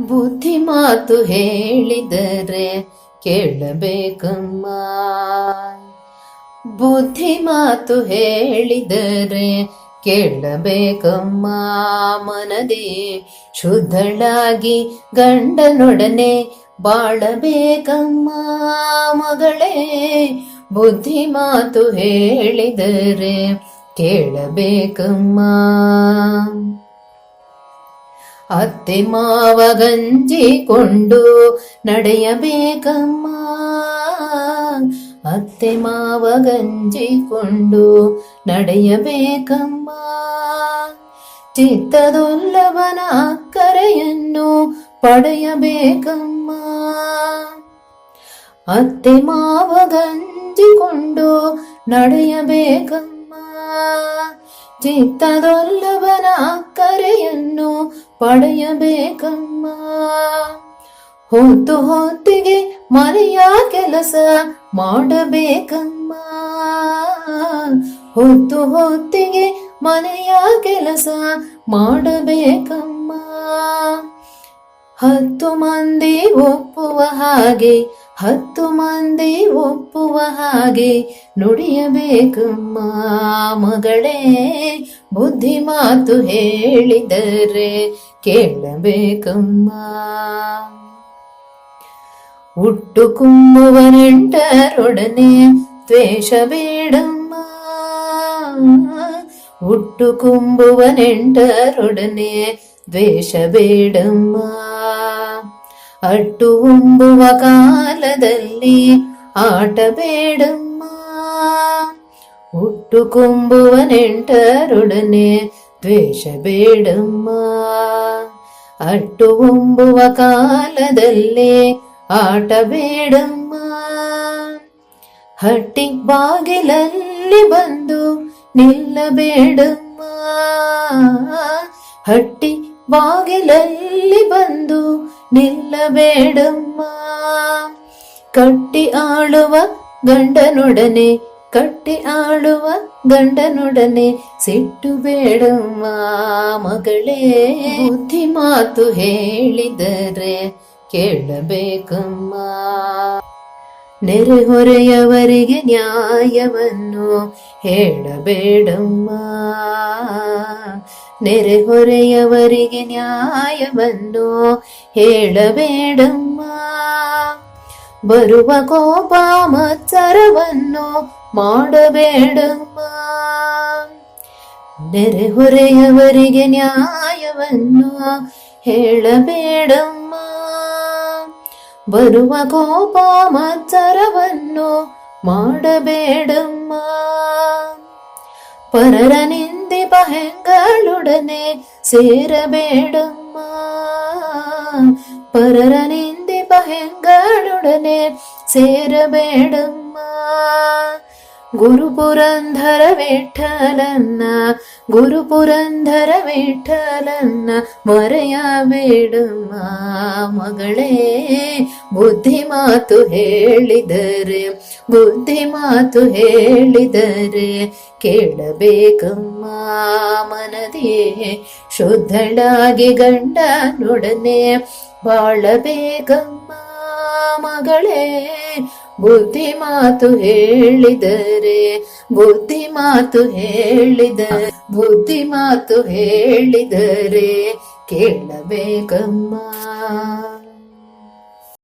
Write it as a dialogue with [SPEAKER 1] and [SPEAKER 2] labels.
[SPEAKER 1] ಬುದ್ಧಿ ಮಾತು ಹೇಳಿದರೆ ಕೇಳಬೇಕಮ್ಮ. ಬುದ್ಧಿ ಮಾತು ಹೇಳಿದರೆ ಕೇಳಬೇಕಮ್ಮ. ಮನದಿ ಶುದ್ಧಳಾಗಿ ಗಂಡನೊಡನೆ ಬಾಳಬೇಕಮ್ಮ. ಮಗಳೇ, ಬುದ್ಧಿ ಮಾತು ಹೇಳಿದರೆ ಕೇಳಬೇಕಮ್ಮ. ಅತ್ತೆ ಮಾವ ಗಂಜಿಕೊಂಡು ನಡೆಯಬೇಕಮ್ಮ ಅತ್ತೆ ಮಾವ ಗಂಜಿಕೊಂಡು ನಡೆಯಬೇಕಮ್ಮ ಚಿತ್ತದೊಲ್ಲವನ ಕರೆಯನ್ನು ಪಡೆಯಬೇಕಮ್ಮ ಅತ್ತೆ ಮಾವ ಗಂಜಿಕೊಂಡು ನಡೆಯಬೇಕಮ್ಮ ಚಿತ್ತದೊಲ್ಲವನ ಕರೆಯನ್ನು ಪಡೆಯಬೇಕಮ್ಮ. ಹೊತ್ತು ಹೊತ್ತಿಗೆ ಮನೆಯ ಕೆಲಸ ಮಾಡಬೇಕಮ್ಮ. ಹೊತ್ತು ಹೊತ್ತಿಗೆ ಮನೆಯ ಕೆಲಸ ಮಾಡಬೇಕಮ್ಮ. ಹತ್ತು ಮಂದಿ ಒಪ್ಪುವ ಹಾಗೆ, ಹತ್ತು ಮಂದಿ ಒಪ್ಪುವ ಹಾಗೆ ನುಡಿಯಬೇಕಮ್ಮ. ಮಗಳೇ, ಬುದ್ಧಿ ಮಾತು ಹೇಳಿದರೆ ಕೇಳಬೇಕಮ್ಮ ಹುಟ್ಟು ಕುಂಬುವ ನೆಂಟರೊಡನೆ ದ್ವೇಷ ಬೇಡಮ್ಮ ಹುಟ್ಟು ಕುಂಬುವ ನೆಂಟರೊಡನೆ ದ್ವೇಷ ಬೇಡಮ್ಮ ಅಟ್ಟು ಉಂಬುವ ಕಾಲದಲ್ಲಿ ಆಟ ಬೇಡಮ್ಮ ಹುಟ್ಟು ಕುಂಬುವ ನೆಂಟರೊಡನೆ ದ್ವೇಷ ಬೇಡಮ್ಮ ಅಟ್ಟು ಉಂಬುವ ಕಾಲದಲ್ಲಿ ಆಟ ಬೇಡಮ್ಮ. ಹಟ್ಟಿ ಬಾಗಿಲಲ್ಲಿ ಬಂದು ನಿಲ್ಲಬೇಡಮ್ಮ. ಹಟ್ಟಿ ಬಾಗಿಲಲ್ಲಿ ಬಂದು ನಿಲ್ಲಬೇಡಮ್ಮ. ಕಟ್ಟಿ ಆಳುವ ಗಂಡನೊಡನೆ ಕಟ್ಟಿ ಆಳುವ ಗಂಡನೊಡನೆ ಸಿಟ್ಟು ಬೇಡಮ್ಮ ಮಗಳೇ. ಬುದ್ಧಿ ಮಾತು ಹೇಳಿದರೆ ಕೇಳಬೇಕಮ್ಮ. ನೆರೆಹೊರೆಯವರಿಗೆ ನ್ಯಾಯವನ್ನು ಹೇಳಬೇಡಮ್ಮ. ನೆರೆಹೊರೆಯವರಿಗೆ ನ್ಯಾಯವನ್ನು ಹೇಳಬೇಡಮ್ಮ. ಬರುವ ಕೋಪ ಮತ್ಸರವನ್ನು ಮಾಡಬೇಡಮ್ಮ ನೆರೆಹೊರೆಯವರಿಗೆ ನ್ಯಾಯವನ್ನು ಹೇಳಬೇಡಮ್ಮ ಬರುವ ಕೋಪ ಮತ್ಸರವನ್ನು ಮಾಡಬೇಡಮ್ಮ ಪರರ ನಿಂದಿಪ ಹೆಂಗಳೊಡನೆ ಸೇರಬೇಡಮ್ಮ ಪರರ ನಿಂದಿಪ ಹೆಂಗಳೊಡನೆ ಸೇರಬೇಡಮ್ಮ ಗುರು ಪುರಂಧರ ವಿಠಲನ್ನ ಗುರು ಪುರಂಧರ ವಿಠಲನ್ನ ಮರೆಯಬೇಡಮ್ಮ ಮಗಳೇ ಬುದ್ಧಿ ಮಾತು ಹೇಳಿದರೆ ಬುದ್ಧಿ ಮಾತು ಹೇಳಿದರೆ ಕೇಳಬೇಕಮ್ಮ ಮನದೇ ಶುದ್ಧಳಾಗಿ ಗಂಡನೊಡನೆ ಬಾಳಬೇಕಮ್ಮ ಮಗಳೇ. ಬುದ್ಧಿ ಮಾತು ಹೇಳಿದರೆ ಬುದ್ಧಿ ಮಾತು ಹೇಳಿದರೆ ಬುದ್ಧಿ ಮಾತು ಹೇಳಿದರೆ ಕೇಳಬೇಕಮ್ಮ.